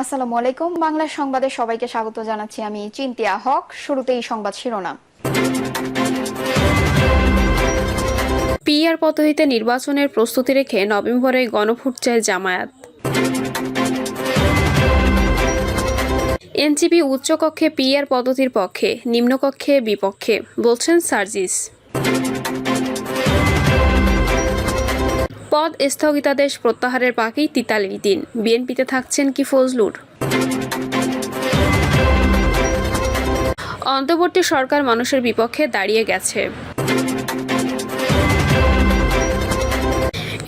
আসসালামু আলাইকুম। বাংলা সংবাদে সবাইকে স্বাগত জানাচ্ছি আমি চিন্তিয়া হক। শুরুতেই সংবাদ শিরোনাম। পিআর পদ্ধতিতে নির্বাচনের প্রস্তুতি রেখে নভেম্বরে গণভোট চায় জামায়াত। এনসিপি উচ্চকক্ষে পিআর পদ্ধতির পক্ষে, নিম্নকক্ষে বিপক্ষে, বলছেন সার্জিস। পদ স্থগিতাদেশ প্রত্যাহারের বাকি তিতালির দিন। বিএনপিতে থাকছেন কি ফজলুর? অন্তর্বর্তী সরকার মানুষের বিপক্ষে দাঁড়িয়ে গেছে।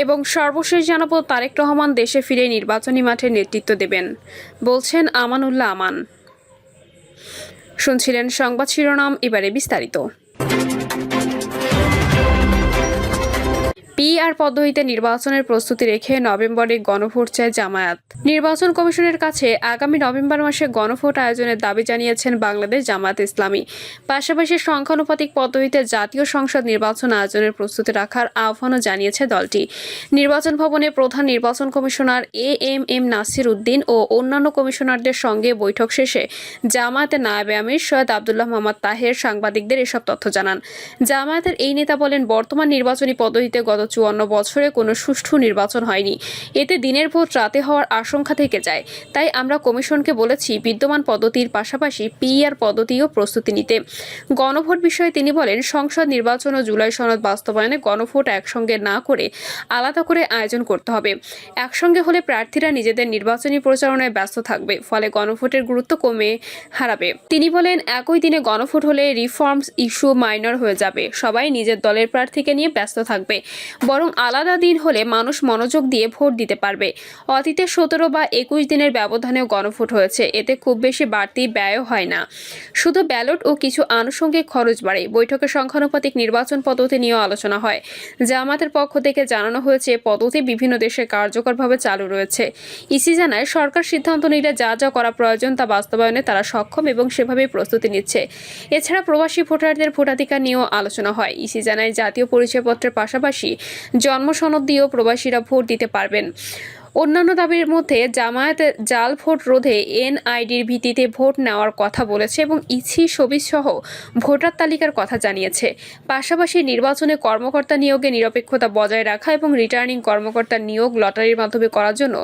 এবং সর্বশেষ জানাব, তারেক রহমান দেশে ফিরে নির্বাচনী মাঠে নেতৃত্ব দেবেন, বলছেন আমানুল্লাহ আমান। শুনছিলেন সংবাদ শিরোনাম, এবারে বিস্তারিত। পিআর পদ্ধতিতে নির্বাচনের প্রস্তুতি রেখে নভেম্বরে গণভোট চায় জামায়াত। নির্বাচন কমিশনের কাছে আগামী নভেম্বর মাসে গণভোট আয়োজনের দাবি জানিয়েছেন বাংলাদেশ জামায়াত ইসলামী। পাশাপাশি সংখ্যানুপাতিক পদ্ধতিতে জাতীয় সংসদ নির্বাচন আয়োজনের প্রস্তুতি রাখার আহ্বানও জানিয়েছে দলটি। নির্বাচন ভবনে প্রধান নির্বাচন commissioner A M M Nasir Uddin ও অন্যান্য কমিশনারদের সঙ্গে বৈঠক শেষে জামায়াতের নায়েবে আমির সৈয়দ আবদুল্লাহ মোহাম্মদ তাহের সাংবাদিকদের এসব তথ্য জানান। জামায়াতের এই নেতা বলেন, বর্তমান নির্বাচনী পদ্ধতিতে গত চুয়ান্ন বছরে কোনো সুষ্ঠু নির্বাচন হয়নি। এতে দিনের ভোট রাতে হওয়ার আশঙ্কা থেকে যায়। তাই আমরা কমিশনকে বলেছি বিদ্যমান পদ্ধতির পাশাপাশি পিআর পদ্ধতিও প্রস্তুতি নিতে। গণভোট বিষয়ে তিনি বলেন, সংসদ নির্বাচন ও জুলাই সনদ বাস্তবায়নে গণভোট একসঙ্গে না করে আলাদা করে আয়োজন করতে হবে। একসঙ্গে হলে প্রার্থীরা নিজেদের নির্বাচনী প্রচারণায় ব্যস্ত থাকবে, ফলে গণভোটের গুরুত্ব কমে হারাবে। তিনি বলেন, একই দিনে গণভোট হলে রিফর্মস ইস্যু মাইনর হয়ে যাবে। সবাই নিজের দলের প্রার্থীকে নিয়ে ব্যস্ত থাকবে। বরং আলাদা দিন হলে মানুষ মনোযোগ দিয়ে ভোট দিতে পারবে। অতীতে সতেরো বা একুশ দিনের ব্যবধানেও গণভোট হয়েছে। এতে খুব বেশি বাড়তি ব্যয়ও হয় না। শুধু ব্যালট ও কিছু আনুষঙ্গিক খরচ বাড়ে। বৈঠকে সংখ্যানুপাতিক নির্বাচন পদ্ধতি নিয়েও আলোচনা হয়। জামাতের পক্ষ থেকে জানানো হয়েছে, পদ্ধতি বিভিন্ন দেশে কার্যকরভাবে চালু রয়েছে। ইসি জানায়, সরকার সিদ্ধান্ত নিলে যা যা করা প্রয়োজন তা বাস্তবায়নে তারা সক্ষম এবং সেভাবেই প্রস্তুতি নিচ্ছে। এছাড়া প্রবাসী ভোটারদের ভোটাধিকার নিয়েও আলোচনা হয়। ইসি জানায়, জাতীয় পরিচয়পত্রের পাশাপাশি জন্ম সনদ দিয়েও প্রবাসীরা ভোট দিতে পারবেন। অন্যান্য দাবির মধ্যে জামায়াত জাল ভোট রোধে এনআইডির ভিত্তিতে ভোট নেওয়ার কথা বলেছে এবং ইসি সহ ভোটার তালিকার কথা জানিয়েছে। পাশাপাশি নির্বাচনে কর্মকর্তা নিয়োগে নিরপেক্ষতা বজায় রাখা এবং রিটার্নিং কর্মকর্তা নিয়োগ লটারির মাধ্যমে করার জন্য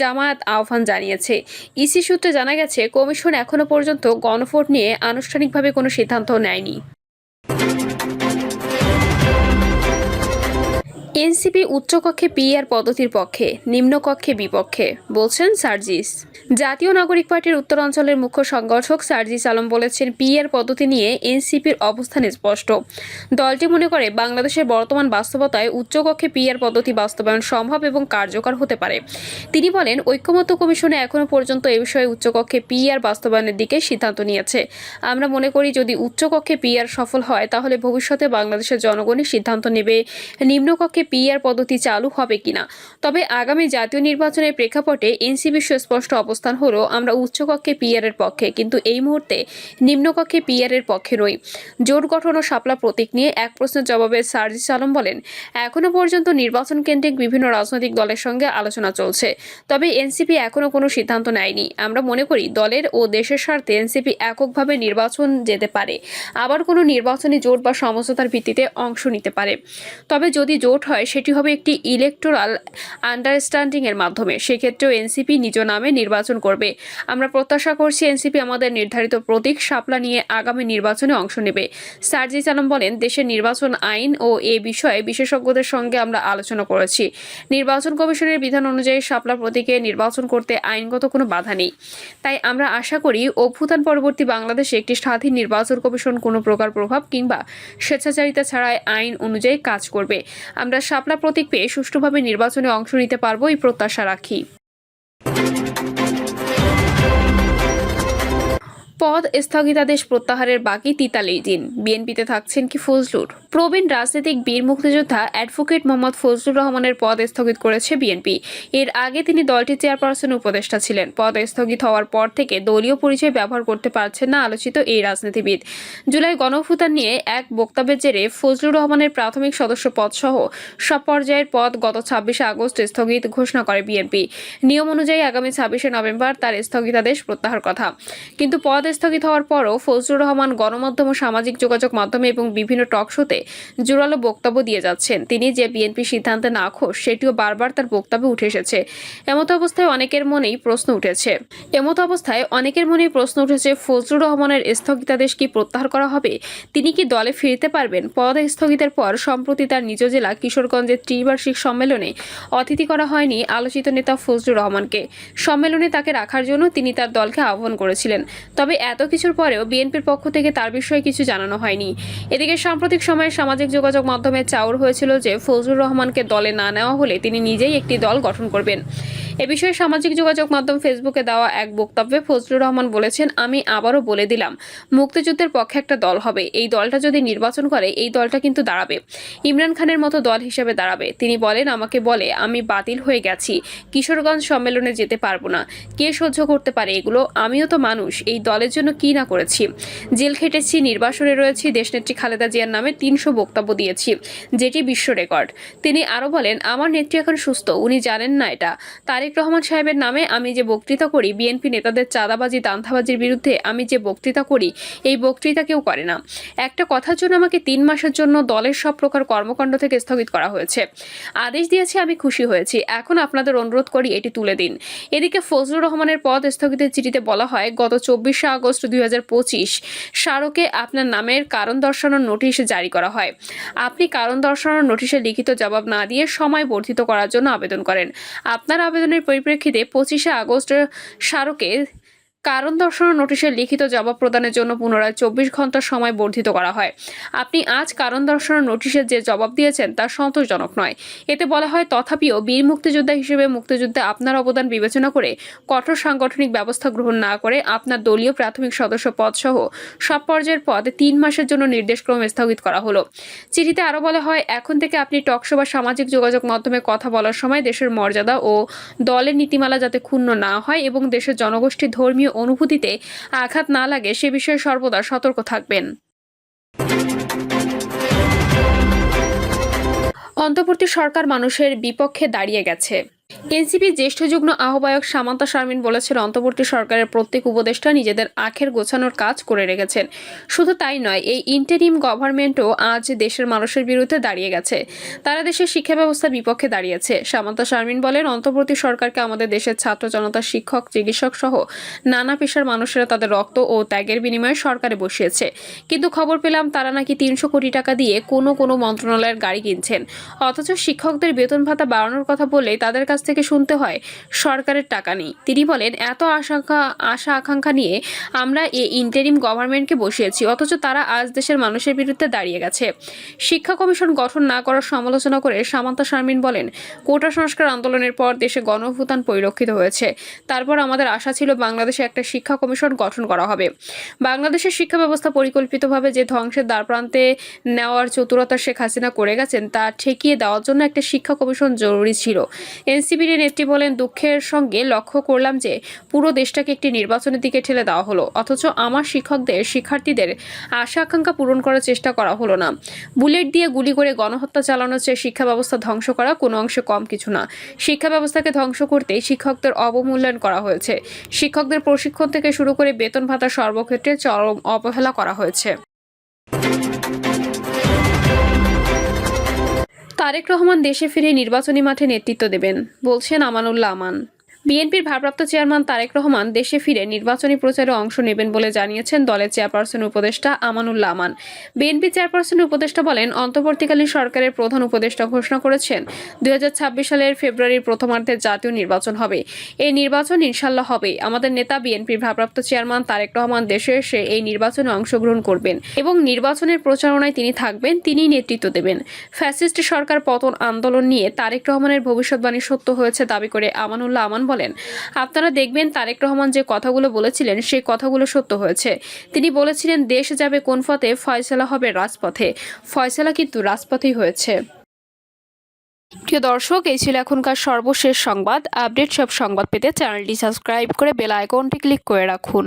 জামায়াত আহ্বান জানিয়েছে। ইসি সূত্রে জানা গেছে, কমিশন এখনও পর্যন্ত গণভোট নিয়ে আনুষ্ঠানিকভাবে কোনো সিদ্ধান্ত নেয়নি। এনসিপি উচ্চকক্ষে পিআর পদ্ধতির পক্ষে, নিম্নকক্ষে বিপক্ষে, বলছেন সার্জিস। জাতীয় নাগরিক পার্টির উত্তরাঞ্চলের মুখ্য সংগঠক সার্জিস আলম বলেছেন পিআর পদ্ধতি নিয়ে এনসিপির অবস্থান স্পষ্ট। দলটি মনে করে, বাংলাদেশের বর্তমান বাস্তবতায় উচ্চকক্ষে পিআর পদ্ধতি বাস্তবায়ন সম্ভব এবং কার্যকর হতে পারে। তিনি বলেন, ঐক্যমত্য কমিশনে এখনও পর্যন্ত এ বিষয়ে উচ্চকক্ষে পিআর বাস্তবায়নের দিকে সিদ্ধান্ত নিয়েছে। আমরা মনে করি, যদি উচ্চকক্ষে পিআর সফল হয়, তাহলে ভবিষ্যতে বাংলাদেশের জনগণই সিদ্ধান্ত নেবে, নিম্নকক্ষে পিআর পদ্ধতি চালু হবে কিনা। তবে আগামী জাতীয় নির্বাচনের প্রেক্ষাপটে এনসিবির সুস্পষ্ট অবস্থান হলো, আমরা উচ্চকক্ষে পিআর এর পক্ষে, কিন্তু এই মুহূর্তে নিম্নকক্ষে পিআর এর পক্ষে নই। জোট গঠন ও শাপলা প্রতীক নিয়ে এক প্রশ্নের জবাবে সার্জিস আলম বলেন এখনও পর্যন্ত নির্বাচন কেন্দ্রিক বিভিন্ন রাজনৈতিক দলের সঙ্গে আলোচনা চলছে। তবে এনসিপি এখনও কোনো সিদ্ধান্ত নেয়নি। আমরা মনে করি, দলের ও দেশের স্বার্থে এনসিপি এককভাবে নির্বাচন যেতে পারে। আবার কোনো নির্বাচনী জোট বা সমঝোতার ভিত্তিতে অংশ নিতে পারে। তবে যদি জোট হয় সেটি হবে একটি ইলেকটোরাল আন্ডারস্ট্যান্ডিং এর মাধ্যমে। সেক্ষেত্রেও এনসিপি নিজ নামে নির্বাচন করবে। আমরা প্রত্যাশা করছি এনসিপি আমাদের নির্ধারিত প্রতীক শাপলা নিয়ে আগামী নির্বাচনে অংশ নেবে। সার্জিস আলম বলেন, দেশের নির্বাচন আইন ও এ বিষয়ে বিশেষজ্ঞদের সঙ্গে আমরা আলোচনা করেছি। নির্বাচন কমিশনের বিধান অনুযায়ী শাপলা প্রতীকে নির্বাচন করতে আইনগত কোনো বাধা নেই। তাই আমরা আশা করি, অভ্যুত্থান পরবর্তী বাংলাদেশে একটি স্বাধীন নির্বাচন কমিশন কোনো প্রকার প্রভাব কিংবা স্বেচ্ছাচারিতা ছাড়াই আইন অনুযায়ী কাজ করবে। আমরা শাপলা প্রতীক পেয়ে সুষ্ঠুভাবে নির্বাচনে অংশ নিতে পারব এই প্রত্যাশা রাখি। পদ স্থগিতাদেশ প্রত্যাহারের বাকি তিতালেই দিন। বিএনপিতে থাকছেন কি ফজলুর? প্রবীণ রাজনৈতিক বীর মুক্তিযোদ্ধা অ্যাডভোকেট মোহাম্মদ ফজলুর রহমানের পদ স্থগিত করেছে বিএনপি। এর আগে তিনি দলটির চেয়ারপারসন উপদেষ্টা ছিলেন। পদ স্থগিত হওয়ার পর থেকে দলীয় পরিচয় ব্যবহার করতে পারছেন না আলোচিত এই রাজনীতিবিদ। জুলাই গণভূতান নিয়ে এক বক্তব্যের জেরে ফজলুর রহমানের প্রাথমিক সদস্য পদ সহ সব পর্যায়ের পদ গত ছাব্বিশে আগস্ট স্থগিত ঘোষণা করে বিএনপি। নিয়ম অনুযায়ী আগামী ছাব্বিশে নভেম্বর তার স্থগিতাদেশ প্রত্যাহার কথা। কিন্তু পদ স্থগিত হওয়ার পরও ফজলুর রহমান গণমাধ্যম ও সামাজিক যোগাযোগ মাধ্যমে এবং বিভিন্ন টক শোতে জোরালো বক্তব্য দিয়ে যাচ্ছেন। তিনি যে বিএনপি সিদ্ধান্তে না খোশ সেটিও বারবার তার বক্তব্যে উঠে এসেছে। এমতো অবস্থায় অনেকের মনেই প্রশ্ন উঠেছে। এমতো অবস্থায় অনেকের মনেই প্রশ্ন উঠেছে, ফজলুর রহমানের স্থগিতাদেশ কি প্রত্যাহার করা হবে? তিনি কি দলে ফিরতে পারবেন? পদ স্থগিতের পর সম্প্রতি তার নিজ জেলা কিশোরগঞ্জের ত্রিবার্ষিক সম্মেলনে অতিথি করা হয়নি আলোচিত নেতা ফজলুর রহমানকে। সম্মেলনে তাকে রাখার জন্য তিনি তার দলকে আহ্বান করেছিলেন। তবে এত কিছুর পরেও বিএনপির পক্ষ থেকে তার বিষয়ে কিছু জানানো হয়নি। এদিকে সাম্প্রতিক সময়ে সামাজিক যোগাযোগ মাধ্যমে চাউর হয়েছিল যে ফজলুর রহমানকে দলে না নেওয়া হলে তিনি নিজেই একটি দল গঠন করবেন। এ বিষয়ে সামাজিক যোগাযোগ মাধ্যম ফেসবুকে দেওয়া এক বক্তব্যে ফজলুর রহমান বলেছেন, আমি আবারও বলে দিলাম, মুক্তিযুদ্ধের পক্ষে একটা দল হবে। এই দলটা যদি নির্বাচন করে, এই দলটা কিন্তু দাঁড়াবে। ইমরান খানের মতো দল হিসেবে দাঁড়াবে। তিনি বলেন, আমাকে বলে, আমি বাতিল হয়ে গেছি। কিশোরগঞ্জ সম্মেলনে যেতে পারব না। কে সহ্য করতে পারে এগুলো? আমিও তো মানুষ। এই দলের জন্য কি না করেছি? জেল খেটেছি, নির্বাসনে রয়েছি, দেশনেত্রী খালেদা জিয়ার নামে তিনশো বক্তব্য দিয়েছি, যেটি বিশ্ব রেকর্ড। তিনি আরও বলেন, আমার নেত্রী এখন সুস্থ, উনি জানেন না এটা। তারেক রহমান সাহেবের নামে আমি যে বক্তৃতা করি বিএনপি নেতাদের চাঁদাবাজি দান্ধাবাজির বিরুদ্ধে আমি যে বক্তৃতা করি, এই বক্তৃতা কেউ করে না। একটা কথার জন্য আমাকে তিন মাসের জন্য দলের সব প্রকার কর্মকাণ্ড থেকে স্থগিত করা হয়েছে। আদেশ দিয়েছে, আমি খুশি হয়েছি। এখন আপনাদের অনুরোধ করি, এটি তুলে দিন। এদিকে ফজলুর রহমানের পদ স্থগিতের চিঠিতে বলা হয়, গত চব্বিশে আগস্ট দুই হাজার পঁচিশ স্মারকে আপনার নামের কারণ দর্শানোর নোটিশ জারি করা হয়। আপনি কারণ দর্শানোর নোটিশে লিখিত জবাব না দিয়ে সময় বর্ধিত করার জন্য আবেদন করেন। আপনার আবেদনের পরিপ্রেক্ষিতে পঁচিশে আগস্ট স্মারকে কারণ দর্শানোর নোটিশের লিখিত জবাব প্রদানের জন্য পুনরায় চব্বিশ ঘণ্টা সময় বর্ধিত করা হয়। আপনি আজ কারণ দর্শানোর নোটিশের যে জবাব দিয়েছেন, তা সন্তোষজনক নয়। এতে বলা হয়, তথাপিও বীর মুক্তিযোদ্ধা হিসেবে মুক্তিযুদ্ধে আপনার অবদান বিবেচনা করে, কঠোর সাংগঠনিক ব্যবস্থা গ্রহণ না করে আপনার দলীয় প্রাথমিক সদস্য পদ সহ সব পর্যায়ের পদ তিন মাসের জন্য নির্দেশক্রমে স্থগিত করা হলো। চিঠিতে আরও বলা হয়, এখন থেকে আপনি টকশো বা সামাজিক যোগাযোগ মাধ্যমে কথা বলার সময় দেশের মর্যাদা ও দলের নীতিমালা যাতে ক্ষুণ্ণ না হয় এবং দেশের জনগোষ্ঠীর ধর্মীয় অনুভূতিতে আঘাত না লাগে, সে বিষয়ে সর্বদা সতর্ক থাকবেন। অন্তর্বর্তী সরকার মানুষের বিপক্ষে দাঁড়িয়ে গেছে। এনসিপি জ্যেষ্ঠ যুগ্ম আহ্বায়ক সামান্তা শারমিন বলেছেন, অন্তর্বর্তী সরকারের প্রত্যেক উপদেষ্টা নিজেদের আখের গোছানোর কাজ করে রেখেছেন। শুধু তাই নয়, এই ইন্টারিম গভর্নমেন্টও আজ দেশের মানুষের বিরুদ্ধে দাঁড়িয়ে গেছে। তারা দেশের শিক্ষা ব্যবস্থার বিপক্ষে দাঁড়িয়েছে। সামান্তা শারমিন বলেন, অন্তর্বর্তী সরকারকে আমাদের দেশের ছাত্র জনতা, শিক্ষক, চিকিৎসক সহ নানা পেশার মানুষেরা তাদের রক্ত ও ত্যাগের বিনিময়ে সরকারে বসিয়েছে। কিন্তু খবর পেলাম, তারা নাকি তিনশো কোটি টাকা দিয়ে কোনো কোনো মন্ত্রণালয়ের গাড়ি কিনছেন। অথচ শিক্ষকদের বেতন ভাতা বাড়ানোর কথা বললেই তাদের কাছ থেকে শুনতে হয়, সরকারের টাকা নেই। তিনি বলেন, এত আশঙ্কা, আশা আকাঙ্ক্ষা নিয়ে আমরা এই ইন্টারিম গভর্নমেন্টকে বসিয়েছি, অথচ তারা আজ দেশের মানুষের বিরুদ্ধে দাঁড়িয়ে গেছে। শিক্ষা কমিশন গঠন না করার সমালোচনা করে সামান্তা শারমিন বলেন, কোটা সংস্কার আন্দোলনের পর দেশে গণভূতান পরিলক্ষিত হয়েছে। তারপর আমাদের আশা ছিল বাংলাদেশে একটা শিক্ষা কমিশন গঠন করা হবে। বাংলাদেশের শিক্ষা ব্যবস্থা পরিকল্পিতভাবে যে ধ্বংসের দ্বারপ্রান্তে নেওয়ার চতুরতা শেখ হাসিনা করে গেছেন, তা ঠেকিয়ে দেওয়ার জন্য একটা শিক্ষা কমিশন জরুরি ছিল। এনসিপির নেত্রী বলেন, দুঃখের সঙ্গে লক্ষ্য করলাম যে পুরো দেশটাকে একটি নির্বাচনের দিকে ঠেলে দেওয়া হলো। অথচ আমার শিক্ষকদের, শিক্ষার্থীদের আশা আকাঙ্ক্ষা পূরণ করার চেষ্টা করা হলো না। বুলেট দিয়ে গুলি করে গণহত্যা চালানোর চেয়ে শিক্ষা ব্যবস্থা ধ্বংস করা কোনো অংশে কম কিছু না। শিক্ষা ব্যবস্থাকে ধ্বংস করতেই শিক্ষকদের অবমূল্যায়ন করা হয়েছে। শিক্ষকদের প্রশিক্ষণ থেকে শুরু করে বেতন ভাতা সর্বক্ষেত্রে চরম অবহেলা করা হয়েছে। তারেক রহমান দেশে ফিরে নির্বাচনী মাঠে নেতৃত্ব দেবেন বলছেন আমানুল্লাহ আমান। বিএনপির ভারপ্রাপ্ত চেয়ারম্যান তারেক রহমান দেশে ফিরে নির্বাচনী প্রচারে অংশ নেবেন বলে জানিয়েছেন দলের চেয়ারপারসন উপদেষ্টা আমানুল্লাহ আমান। বিএনপি চেয়ারপারসন উপদেষ্টা বলেন, অন্তর্বর্তীকালীন সরকারের প্রধান উপদেষ্টা ঘোষণা করেছেন দু হাজার ছাব্বিশ সালের ফেব্রুয়ারির প্রথমার্ধে জাতীয় নির্বাচন হবে। এই নির্বাচন ইনশাল্লাহ হবে আমাদের নেতা বিএনপির ভারপ্রাপ্ত চেয়ারম্যান তারেক রহমান দেশে এসে এই নির্বাচনে অংশগ্রহণ করবেন এবং নির্বাচনের প্রচারণায় তিনি থাকবেন, তিনিই নেতৃত্ব দেবেন। ফ্যাসিস্ট সরকার পতন আন্দোলন নিয়ে তারেক রহমানের ভবিষ্যৎবাণী সত্য হয়েছে দাবি করে আমানুল্লাহ আমান বলেন। আপনারা দেখবেন তারেক রহমান যে কথাগুলো বলেছিলেন, সেই কথাগুলো সত্য হয়েছে। তিনি বলেছিলেন, দেশ যাবে কোন পথে, ফয়সলা হবে রাজপথে। ফয়সলা কিন্তু রাজপথেই হয়েছে। প্রিয় দর্শক, এই ছিল এখনকার সর্বশেষ সংবাদ। আপডেট সব সংবাদ পেতে চ্যানেলটি সাবস্ক্রাইব করে বেল আইকনটি ক্লিক করে রাখুন।